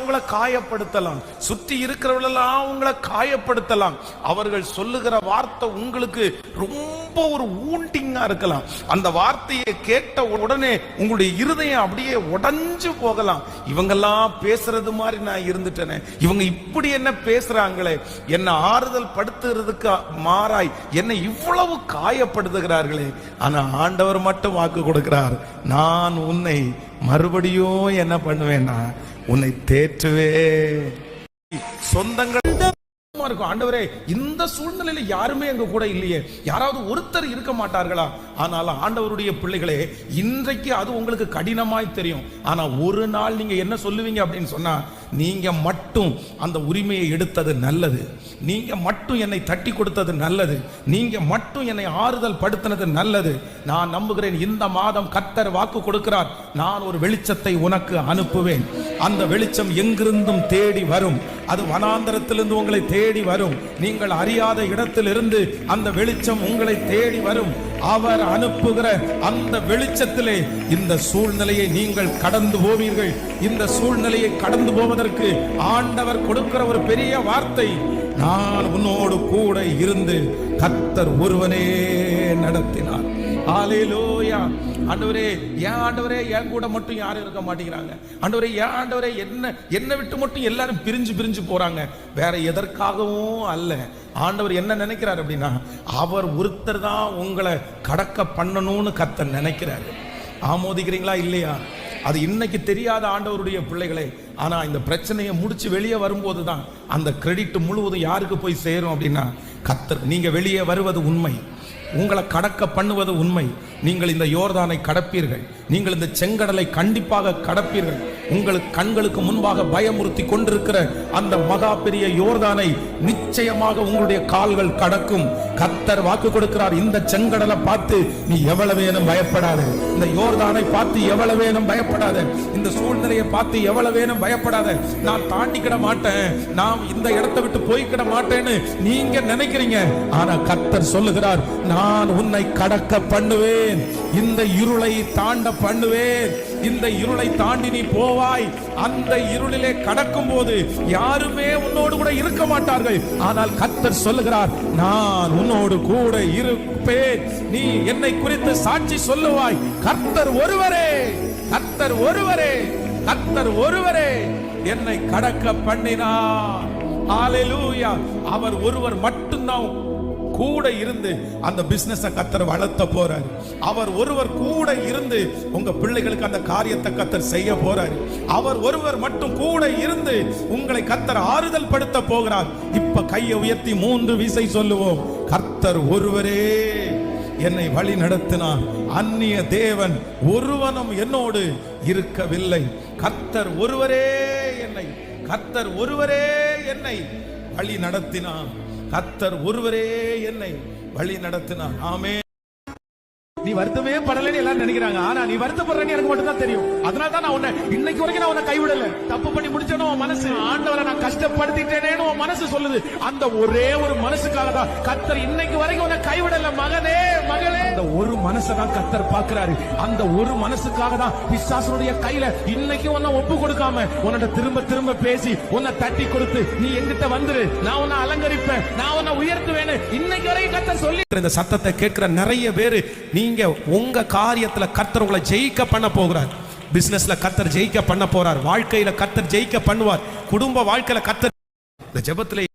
உங்களை காயப்படுத்தலாம். சுற்றி இருக்கிறவர்களெல்லாம் உங்களை காயப்படுத்தலாம். அவர்கள் சொல்லுகிற வார்த்தை உங்களுக்கு ரொம்ப ஒரு ஊண்டிங்கா இருக்கலாம். அந்த வார்த்தையை கேட்ட உடனே உங்களுடைய இருதயம் அப்படியே உடைஞ்சு போகலாம். இவங்கெல்லாம் பேசுறது மாதிரி நான் இருந்துட்டேனே. இவங்க இப்படி என்ன பேசுறாங்களே? என்ன ஆறுதல் படுத்துறதுக்கு மாறாய். என்னை இவ்வளவு காயப்படுத்துகிறார்களே. ஆனா ஆண்டவர் மட்டும் வாக்கு கொடுக்கிறார். நான் உன்னை மறுபடியும் என்ன பண்ணுவேன்னா உன்னை தேற்றுவே சொந்தங்கள் இருக்கும். ஆண்டவரே இந்த சூழ்நிலையில யாருமே எங்க கூட இல்லையே. யாராவது ஒருத்தர் இருக்க மாட்டார்களா? ஆனால் ஆண்டவருடைய பிள்ளைகளே இன்றைக்கு அது உங்களுக்கு கடினமாய் தெரியும். ஆனா ஒரு நாள் நீங்க என்ன சொல்லுவீங்க அப்படின்னு சொன்னா நீங்கள் மட்டும் அந்த உரிமையை எடுத்தது நல்லது. நீங்கள் மட்டும் என்னை தட்டி கொடுத்தது நல்லது. நீங்கள் மட்டும் என்னை ஆறுதல் படுத்தினது நல்லது. நான் நம்புகிறேன் இந்த மாதம் கத்தர் வாக்கு கொடுக்கிறார். நான் ஒரு வெளிச்சத்தை உனக்கு அனுப்புவேன். அந்த வெளிச்சம் எங்கிருந்தும் தேடி வரும். அது வனாந்தரத்திலிருந்து உங்களை தேடி வரும். நீங்கள் அறியாத இடத்திலிருந்து அந்த வெளிச்சம் உங்களை தேடி வரும். அவர் அனுப்புகிற அந்த வெளிச்சத்திலே இந்த சூழ்நிலையை நீங்கள் கடந்து போவீர்கள். இந்த சூழ்நிலையை கடந்து போவதற்கு ஆண்டவர் கொடுக்கிற ஒரு பெரிய வார்த்தை நான் உன்னோடு கூட இருந்து கத்தர் ஒருவனே நடத்தினார். ஹalleluya. ஆண்டவரே ஏன் ஆண்டவரே என் கூட மட்டும் யாரும் இருக்க மாட்டேங்கிறாங்க. ஆண்டவரே ஏன் ஆண்டவரே என்ன என்னை விட்டு மட்டும் எல்லாரும் பிரிஞ்சு பிரிஞ்சு போறாங்க. வேற எதற்காகவும் அல்ல. ஆண்டவர் என்ன நினைக்கிறார் அப்படின்னா அவர் ஒருத்தர் தான் உங்களை கடக்க பண்ணணும்னு கத்த நினைக்கிறாரு. ஆமோதிக்கிறீங்களா இல்லையா? அது இன்னைக்கு தெரியாத ஆண்டவருடைய பிள்ளைகளை ஆனால் இந்த பிரச்சனையை முடித்து வெளியே வரும்போது தான் அந்த கிரெடிட் முழுவதும் யாருக்கு போய் சேரும் அப்படின்னா கத்தர். நீங்கள் வெளியே வருவது உண்மை. உங்களை கடக்க பண்ணுவது உண்மை. நீங்கள் இந்த யோர்தானை கடப்பீர்கள். நீங்கள் இந்த செங்கடலை கண்டிப்பாக கடப்பீர்கள். உங்களுக்கு கண்களுக்கு முன்பாக பயமுறுத்தி கொண்டிருக்கிற அந்த மகா பெரிய யோர்தானை நிச்சயமாக உங்களுடைய கால்கள் கடக்கும். கத்தர் வாக்கு கொடுக்கிறார் இந்த செங்கடலை பார்த்து நீ எவ்வளவு வேணும் பயப்படாத. இந்த யோர்தானை பார்த்து எவ்வளவு வேணும் பயப்படாத. இந்த சூழ்நிலையை பார்த்து எவ்வளவு வேணும் பயப்படாத. நான் தாண்டிக்கிட மாட்டேன். நான் இந்த இடத்தை விட்டு போய்க்கிட மாட்டேன்னு நீங்க நினைக்கிறீங்க. ஆனா கத்தர் சொல்லுகிறார் நான் உன்னை கடக்க பண்ணுவேன். இந்த இருளை தாண்ட பண்ணுவேன். இந்த இருளை தாண்டி நீ போவாய். அந்த இருளிலே கடக்கும் போது யாருமே உன்னோடு கூட இருக்க மாட்டார்கள். ஆனால் கத்தர் சொல்லுகிறார் நான் உன்னோடு கூட இருப்பேன். நீ என்னை குறித்து சாட்சி சொல்லுவாய். கர்த்தர் ஒருவரே கர்த்தர் ஒருவரே கர்த்தர் ஒருவரே என்னை கடக்க பண்ணினார். அவர் ஒருவர் மட்டும்தான் கூட இருந்து அந்த பிசினஸை கத்தர் வளர்த்த போறாரு. அவர் ஒருவர் கூட இருந்து உங்க பிள்ளைகளுக்கு அந்த காரியத்தை கத்தர் செய்ய போறாரு. அவர் ஒருவர் மட்டும் கூட இருந்து உங்களை கத்தர் ஆறுதல் படுத்த போகிறார். இப்ப கையை உயர்த்தி மூன்று விசை சொல்லுவோம். கர்த்தர் ஒருவரே என்னை வழி நடத்தினார். அந்நிய தேவன் ஒருவனும் என்னோடு இருக்கவில்லை. கர்த்தர் ஒருவரே என்னை கர்த்தர் ஒருவரே என்னை வழி நடத்தினான் கத்தர் ஒருவரே என்னை வழி நடத்தினார் ஆமே நீ வருத்தமே படலன்னு எல்லாரும் நினைக்கிறாங்க. ஆனா நீ வருத்தப்படுறேன்னு எனக்கு மட்டும் தான் தெரியும். அதனால தான் நான் உன்னை இன்னைக்கு வரைக்கும் நான் உன்னை கைவிடல. தப்பு பண்ணி முடிச்சேன்னு உன் மனசு. ஆண்டவரை நான் கஷ்டப்படுத்திட்டேனேன்னு உன் மனசு சொல்லுது. அந்த ஒரே ஒரு மனசுக்காக தான் கத்தர் இன்னைக்கு வரைக்கும் உன்னை கைவிடல. மகனே மகளே. அந்த ஒரு மனசை தான் கத்தர் பாக்குறாரு அந்த ஒரு மனசுக்காக தான் பிசாசனுடைய கையில இன்னைக்கு உன்னை ஒப்பு கொடுக்காம உன்னோட திரும்ப திரும்ப பேசி உன்னை தட்டி கொடுத்து நீ எங்கிட்ட வந்துரு. நான் உன்னை அலங்கரிப்பேன். நான் உன்னை உயர்த்துவேன்னு இன்னைக்கு வரைக்கும் கத்தர் சொல்லி இந்த சத்தத்தை கேட்கிற நிறைய பேர் நீங்க உங்க காரியத்தில் கர்த்தர் உங்களை ஜெயிக்க பண்ண போகிறார். பிசினஸ்ல கர்த்தர் ஜெயிக்க பண்ண போகிறார் வாழ்க்கையில கர்த்தர் ஜெயிக்க பண்ணுவார். குடும்ப வாழ்க்கையில கர்த்தர் இந்த ஜெபத்துல